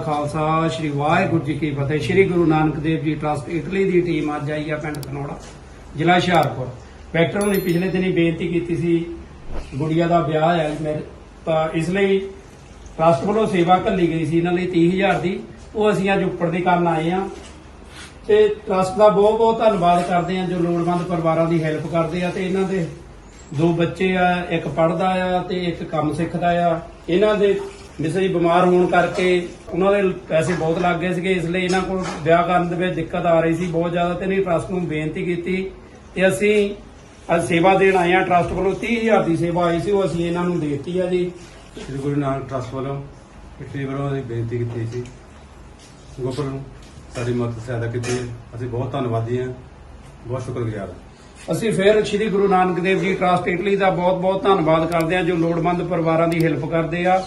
ਖਾਲਸਾ, ਸ੍ਰੀ ਵਾਹਿਗੁਰੂ ਜੀ ਕੀ ਫਤਿਹ। ਸ੍ਰੀ Guru Nanak Dev ji trust Italy ਦੀ team ਅੱਜ ਆਈ ਆ ਪਿੰਡ ਕਨੋੜਾ, ਜ਼ਿਲ੍ਹਾ ਹੁਸ਼ਿਆਰਪੁਰ। ਵੈਕਟਰ ਨੇ ਪਿਛਲੇ ਦਿਨੀ ਬੇਨਤੀ ਕੀਤੀ ਸੀ, ਗੁੜੀਆ ਦਾ ਵਿਆਹ ਹੈ ਮੇਰੇ ਤਾਂ ਇਸ ਲਈ ਟਰਸਟ ਵੱਲੋਂ ਸੇਵਾ ਘੱਲੀ ਗਈ ਸੀ, ਇਹਨਾਂ ਲਈ 30000 ਦੀ। ਉਹ ਅਸੀਂ ਅੱਜ ਉੱਪਰ ਦੀ ਕਰਨ ਆਏ ਆ ਤੇ ਟਰਸਟ ਦਾ ਬਹੁਤ ਬਹੁਤ ਧੰਨਵਾਦ ਕਰਦੇ ਆ ਜੋ ਲੋੜਵੰਦ ਪਰਿਵਾਰਾਂ ਦੀ ਹੈਲਪ ਕਰਦੇ ਆ ਤੇ ਇਹਨਾਂ ਦੇ ਦੋ ਬੱਚੇ ਆ, ਇੱਕ ਪੜਦਾ ਆ ਤੇ ਇੱਕ ਕੰਮ ਸਿੱਖਦਾ ਆ। ਇਹਨਾਂ ਦੇ ਮਿਸਰੀ ਬਿਮਾਰ ਹੋਣ ਕਰਕੇ ਉਹਨਾਂ ਦੇ ਪੈਸੇ ਬਹੁਤ ਲੱਗ ਗਏ ਸੀਗੇ ਇਸ ਲਈ ਇਹਨਾਂ ਕੋਲ ਵਿਆਹ ਕਰਨ ਦੇ ਵਿੱਚ ਦਿੱਕਤ ਆ ਰਹੀ ਸੀ ਬਹੁਤ ਜ਼ਿਆਦਾ ਤੇ ਨਹੀਂ ਟਰਸਟ ਨੂੰ ਬੇਨਤੀ ਕੀਤੀ ਤੇ ਅਸੀਂ ਅੱਜ ਸੇਵਾ ਦੇਣ ਆਏ ਆ ਟਰਸਟ ਵੱਲੋਂ 30000 ਦੀ ਸੇਵਾ ਆਈ ਸੀ ਉਹ ਅਸੀਂ ਇਹਨਾਂ ਨੂੰ ਦੇ ਦਿੱਤੀ ਆ ਜੀ। ਸ੍ਰੀ ਗੁਰੂ ਨਾਨਕ ਟਰਸਟ ਵੱਲੋਂ ਇਟਲੀ ਵੱਲੋਂ ਅਸੀਂ ਬੇਨਤੀ ਕੀਤੀ ਸੀ। ਗੋਪਲ ਨੂੰ ਸਾਡੀ ਮਦਦ ਸਹਾਇਤਾ ਕੀਤੀ। ਅਸੀਂ ਬਹੁਤ ਧੰਨਵਾਦੀ ਹਾਂ। ਬਹੁਤ ਸ਼ੁਕਰਗੁਜ਼ਾਰ ਹਾਂ। ਅਸੀਂ ਫਿਰ ਸ੍ਰੀ ਗੁਰੂ ਨਾਨਕ ਦੇਵ ਜੀ ਟਰਸਟ ਇਟਲੀ ਦਾ ਬਹੁਤ-ਬਹੁਤ ਧੰਨਵਾਦ ਕਰਦੇ ਹਾਂ ਜੋ ਲੋੜਵੰਦ ਪਰਿਵਾਰਾਂ ਦੀ ਹੈਲਪ ਕਰਦੇ ਆ।